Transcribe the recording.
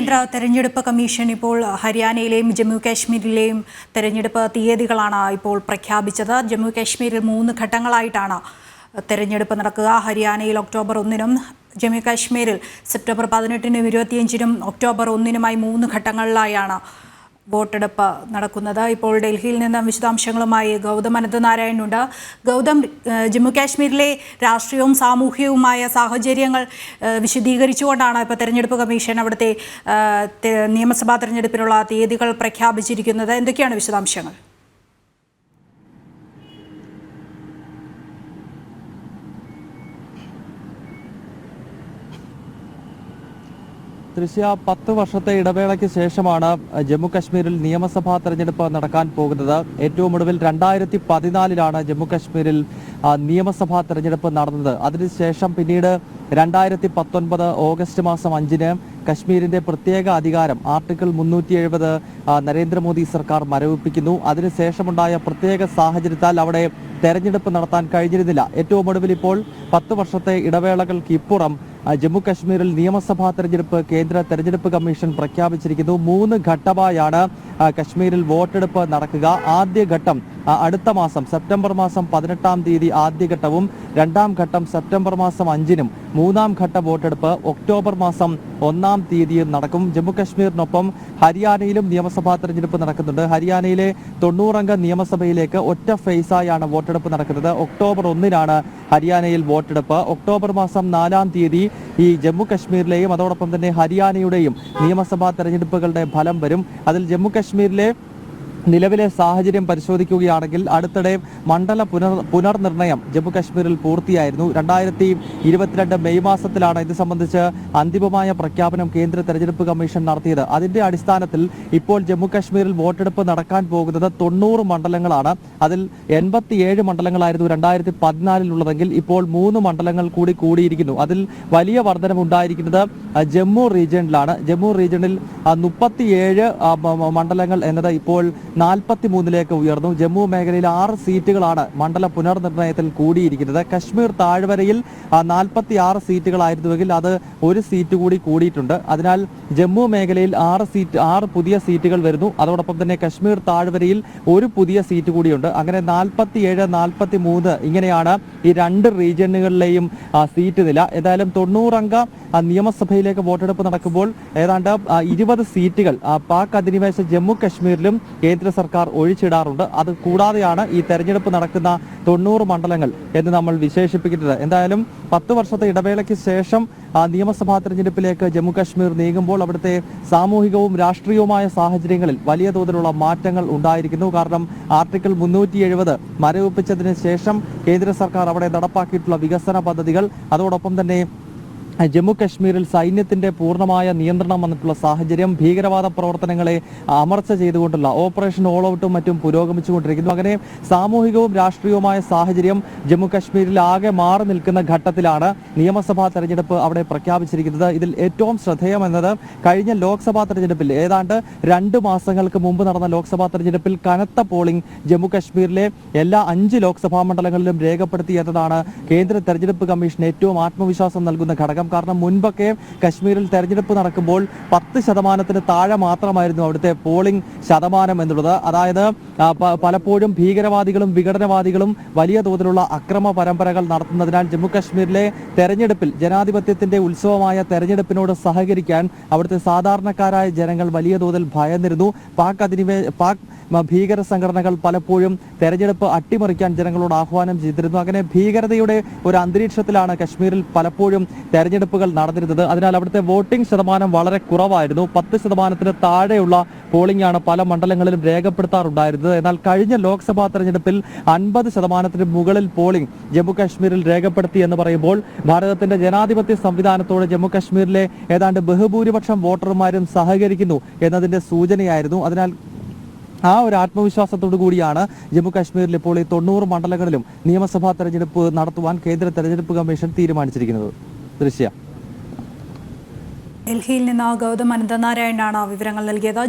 കേന്ദ്ര തെരഞ്ഞെടുപ്പ് കമ്മീഷൻ ഇപ്പോൾ ഹരിയാനയിലെയും ജമ്മു കാശ്മീരിലെയും തെരഞ്ഞെടുപ്പ് തീയതികളാണ് ഇപ്പോൾ പ്രഖ്യാപിച്ചത്. ജമ്മു കാശ്മീരിൽ മൂന്ന് ഘട്ടങ്ങളായിട്ടാണ് തെരഞ്ഞെടുപ്പ് നടക്കുക. ഹരിയാനയിൽ ഒക്ടോബർ ഒന്നിനും ജമ്മു കാശ്മീരിൽ സെപ്റ്റംബർ പതിനെട്ടിനും ഇരുപത്തിയഞ്ചിനും ഒക്ടോബർ ഒന്നിനുമായി മൂന്ന് ഘട്ടങ്ങളിലായാണ് വോട്ടെടുപ്പ് നടക്കുന്നത്. ഇപ്പോൾ ഡൽഹിയിൽ നിന്ന് വിശദാംശങ്ങളുമായി ഗൗതം അനന്തനാരായണനുണ്ട് ഗൗതം ഏഹ്, ജമ്മു കാശ്മീരിലെ രാഷ്ട്രീയവും സാമൂഹികവുമായ സാഹചര്യങ്ങൾ വിശദീകരിച്ചുകൊണ്ടാണ് ഇപ്പോൾ തെരഞ്ഞെടുപ്പ് കമ്മീഷൻ അവിടുത്തെ നിയമസഭാ തെരഞ്ഞെടുപ്പിനുള്ള തീയതികൾ പ്രഖ്യാപിച്ചിരിക്കുന്നത്. എന്തൊക്കെയാണ് വിശദാംശങ്ങൾ? ദൃശ്യ പത്ത് വർഷത്തെ ഇടവേളയ്ക്ക് ശേഷമാണ് ജമ്മു കശ്മീരിൽ നിയമസഭാ തെരഞ്ഞെടുപ്പ് നടക്കാൻ പോകുന്നത്. ഏറ്റവും ഒടുവിൽ രണ്ടായിരത്തി പതിനാലിലാണ് ജമ്മു കശ്മീരിൽ നിയമസഭാ തെരഞ്ഞെടുപ്പ് നടന്നത്. അതിനുശേഷം പിന്നീട് രണ്ടായിരത്തി പത്തൊൻപത് ഓഗസ്റ്റ് മാസം അഞ്ചിന് കശ്മീരിന്റെ പ്രത്യേക അധികാരം ആർട്ടിക്കിൾ മുന്നൂറ്റി എഴുപത് നരേന്ദ്രമോദി സർക്കാർ മരവിപ്പിക്കുന്നു. അതിനുശേഷമുണ്ടായ പ്രത്യേക സാഹചര്യത്താൽ അവിടെ തെരഞ്ഞെടുപ്പ് നടത്താൻ കഴിഞ്ഞിരുന്നില്ല. ഏറ്റവും ഒടുവിൽ ഇപ്പോൾ പത്ത് വർഷത്തെ ഇടവേളകൾക്ക് ഇപ്പുറം ആ, ജമ്മു കശ്മീരിൽ നിയമസഭാ തെരഞ്ഞെടുപ്പ് കേന്ദ്ര തെരഞ്ഞെടുപ്പ് കമ്മീഷൻ പ്രഖ്യാപിച്ചിരിക്കുന്നു. മൂന്ന് ഘട്ടമായാണ് കശ്മീരിൽ വോട്ടെടുപ്പ് നടക്കുക. ആദ്യഘട്ടം അടുത്ത മാസം സെപ്റ്റംബർ മാസം പതിനെട്ടാം തീയതി ആദ്യഘട്ടവും രണ്ടാം ഘട്ടം സെപ്റ്റംബർ മാസം അഞ്ചിനും മൂന്നാം ഘട്ട വോട്ടെടുപ്പ് ഒക്ടോബർ മാസം ഒന്നാം തീയതിയും നടക്കും. ജമ്മു കശ്മീരിനൊപ്പം ഹരിയാനയിലും നിയമസഭാ തെരഞ്ഞെടുപ്പ് നടക്കുന്നുണ്ട്. ഹരിയാനയിലെ തൊണ്ണൂറംഗ നിയമസഭയിലേക്ക് ഒറ്റ ഫേസായാണ് വോട്ടെടുപ്പ് നടക്കുന്നത്. ഒക്ടോബർ ഒന്നിനാണ് ഹരിയാനയിൽ വോട്ടെടുപ്പ്. ഒക്ടോബർ മാസം നാലാം തീയതി ഈ ജമ്മു കശ്മീരിലെയും അതോടൊപ്പം തന്നെ ഹരിയാനയുടെയും നിയമസഭാ തെരഞ്ഞെടുപ്പുകളുടെ ഫലം വരും. അതിൽ ജമ്മു കശ്മീരിലെ നിലവിലെ സാഹചര്യം പരിശോധിക്കുകയാണെങ്കിൽ അടുത്തിടെ മണ്ഡല പുനർ പുനർനിർണയം ജമ്മു കാശ്മീരിൽ പൂർത്തിയായിരുന്നു. രണ്ടായിരത്തി ഇരുപത്തിരണ്ട് മെയ് മാസത്തിലാണ് ഇത് സംബന്ധിച്ച് അന്തിമമായ പ്രഖ്യാപനം കേന്ദ്ര തെരഞ്ഞെടുപ്പ് കമ്മീഷൻ നടത്തിയത്. അതിന്റെ അടിസ്ഥാനത്തിൽ ഇപ്പോൾ ജമ്മു കാശ്മീരിൽ വോട്ടെടുപ്പ് നടക്കാൻ പോകുന്നത് തൊണ്ണൂറ് മണ്ഡലങ്ങളാണ്. അതിൽ എൺപത്തിയേഴ് മണ്ഡലങ്ങളായിരുന്നു രണ്ടായിരത്തി പതിനാലിലുള്ളതെങ്കിൽ ഇപ്പോൾ മൂന്ന് മണ്ഡലങ്ങൾ കൂടി കൂടിയിരിക്കുന്നു. അതിൽ വലിയ വർധനം ഉണ്ടായിരിക്കുന്നത് ആ, ജമ്മു റീജിയണിലാണ് ജമ്മു റീജിയണിൽ മുപ്പത്തിയേഴ് മണ്ഡലങ്ങൾ എന്നത് ഇപ്പോൾ നാൽപ്പത്തി മൂന്നിലേക്ക് ഉയർന്നു. ജമ്മു മേഖലയിൽ ആറ് സീറ്റുകളാണ് മണ്ഡല പുനർനിർണയത്തിൽ കൂടിയിരിക്കുന്നത്. കശ്മീർ താഴ്വരയിൽ നാൽപ്പത്തി ആറ് സീറ്റുകളായിരുന്നുവെങ്കിൽ അത് ഒരു സീറ്റ് കൂടി കൂടിയിട്ടുണ്ട്. അതിനാൽ ജമ്മു മേഖലയിൽ ആറ് സീറ്റ് ആറ് പുതിയ സീറ്റുകൾ വരുന്നു. അതോടൊപ്പം തന്നെ കശ്മീർ താഴ്വരയിൽ ഒരു പുതിയ സീറ്റ് കൂടിയുണ്ട്. അങ്ങനെ നാൽപ്പത്തി ഏഴ് നാൽപ്പത്തി മൂന്ന് ഇങ്ങനെയാണ് ഈ രണ്ട് റീജിയനുകളിലെയും സീറ്റ് നില. ഏതായാലും തൊണ്ണൂറംഗ നിയമസഭയിലേക്ക് വോട്ടെടുപ്പ് നടക്കുമ്പോൾ ഏതാണ്ട് ഇരുപത് സീറ്റുകൾ പാക് അധിനിവേശ ജമ്മു കശ്മീരിലും കേന്ദ്ര സർക്കാർ ഒഴിച്ചിടാറുണ്ട്. അത് കൂടാതെയാണ് ഈ തെരഞ്ഞെടുപ്പ് നടക്കുന്ന തൊണ്ണൂറ് മണ്ഡലങ്ങൾ എന്ന് നമ്മൾ വിശേഷിപ്പിക്കുന്നത്. എന്തായാലും പത്ത് വർഷത്തെ ഇടവേളയ്ക്ക് ശേഷം നിയമസഭാ തെരഞ്ഞെടുപ്പിലേക്ക് ജമ്മു കശ്മീർ നീങ്ങുമ്പോൾ അവിടുത്തെ സാമൂഹികവും രാഷ്ട്രീയവുമായ സാഹചര്യങ്ങളിൽ വലിയ തോതിലുള്ള മാറ്റങ്ങൾ ഉണ്ടായിരിക്കുന്നു. കാരണം ആർട്ടിക്കിൾ മുന്നൂറ്റി എഴുപത് മരവിപ്പിച്ചതിന് ശേഷം കേന്ദ്ര സർക്കാർ അവിടെ നടപ്പാക്കിയിട്ടുള്ള വികസന പദ്ധതികൾ അതോടൊപ്പം തന്നെ ജമ്മു കശ്മീരിൽ സൈന്യത്തിന്റെ പൂർണമായ നിയന്ത്രണം വന്നിട്ടുള്ള സാഹചര്യം ഭീകരവാദ പ്രവർത്തനങ്ങളെ അമർച്ച ചെയ്തുകൊണ്ടുള്ള ഓപ്പറേഷൻ ഓൾ ഔട്ടും മറ്റും പുരോഗമിച്ചുകൊണ്ടിരിക്കുന്നു. അങ്ങനെ സാമൂഹികവും രാഷ്ട്രീയവുമായ സാഹചര്യം ജമ്മു കശ്മീരിൽ ആകെ മാറി നിൽക്കുന്ന ഘട്ടത്തിലാണ് നിയമസഭാ തെരഞ്ഞെടുപ്പ് അവിടെ പ്രഖ്യാപിച്ചിരിക്കുന്നത്. ഇതിൽ ഏറ്റവും ശ്രദ്ധേയമെന്നത് കഴിഞ്ഞ ലോക്സഭാ തെരഞ്ഞെടുപ്പിൽ ഏതാണ്ട് രണ്ട് മാസങ്ങൾക്ക് മുമ്പ് നടന്ന ലോക്സഭാ തെരഞ്ഞെടുപ്പിൽ കനത്ത പോളിംഗ് ജമ്മു കശ്മീരിലെ എല്ലാ അഞ്ച് ലോക്സഭാ മണ്ഡലങ്ങളിലും രേഖപ്പെടുത്തി എന്നതാണ് കേന്ദ്ര തെരഞ്ഞെടുപ്പ് കമ്മീഷൻ ഏറ്റവും ആത്മവിശ്വാസം നൽകുന്ന ഘടകം. കാരണം മുൻപൊക്കെ കശ്മീരിൽ തെരഞ്ഞെടുപ്പ് നടക്കുമ്പോൾ പത്ത് ശതമാനത്തിന് താഴെ മാത്രമായിരുന്നു അവിടുത്തെ പോളിംഗ് ശതമാനം എന്നുള്ളത്. അതായത് പലപ്പോഴും ഭീകരവാദികളും വിഘടനവാദികളും വലിയ തോതിലുള്ള അക്രമ പരമ്പരകൾ നടത്തുന്നതിനാൽ ജമ്മു കശ്മീരിലെ തെരഞ്ഞെടുപ്പിൽ ജനാധിപത്യത്തിന്റെ ഉത്സവമായ തെരഞ്ഞെടുപ്പിനോട് സഹകരിക്കാൻ അവിടുത്തെ സാധാരണക്കാരായ ജനങ്ങൾ വലിയ തോതിൽ ഭയന്നിരുന്നു. പാക് അധിനിവേ പാക് ഭീകര സംഘടനകൾ പലപ്പോഴും തെരഞ്ഞെടുപ്പ് അട്ടിമറിക്കാൻ ജനങ്ങളോട് ആഹ്വാനം ചെയ്തിരുന്നു. അങ്ങനെ ഭീകരതയുടെ ഒരു അന്തരീക്ഷത്തിലാണ് കശ്മീരിൽ പലപ്പോഴും തെരഞ്ഞെടുപ്പുകൾ നടന്നിരുന്നത്. അതിനാൽ അവിടുത്തെ വോട്ടിംഗ് ശതമാനം വളരെ കുറവായിരുന്നു. പത്ത് ശതമാനത്തിന് താഴെയുള്ള പോളിംഗ് ആണ് പല മണ്ഡലങ്ങളിലും രേഖപ്പെടുത്താറുണ്ടായിരുന്നത്. എന്നാൽ കഴിഞ്ഞ ലോക്സഭാ തെരഞ്ഞെടുപ്പിൽ അൻപത് ശതമാനത്തിന് മുകളിൽ പോളിംഗ് ജമ്മു കാശ്മീരിൽ രേഖപ്പെടുത്തി എന്ന് പറയുമ്പോൾ ഭാരതത്തിന്റെ ജനാധിപത്യ സംവിധാനത്തോട് ജമ്മു കാശ്മീരിലെ ഏതാണ്ട് ബഹുഭൂരിപക്ഷം വോട്ടർമാരും സഹകരിക്കുന്നു എന്നതിന്റെ സൂചനയായിരുന്നു. അതിനാൽ ആ ഒരു ആത്മവിശ്വാസത്തോടു കൂടിയാണ് ജമ്മു കാശ്മീരിൽ ഇപ്പോൾ ഈ തൊണ്ണൂറ് മണ്ഡലങ്ങളിലും നിയമസഭാ തെരഞ്ഞെടുപ്പ് നടത്തുവാൻ കേന്ദ്ര തെരഞ്ഞെടുപ്പ് കമ്മീഷൻ തീരുമാനിച്ചിരിക്കുന്നത്. ദൃശ്യ. ഡൽഹിയിൽ നിന്ന് ഗൗതം അനന്തനാരായണനാണ് വിവരങ്ങൾ നൽകിയത്.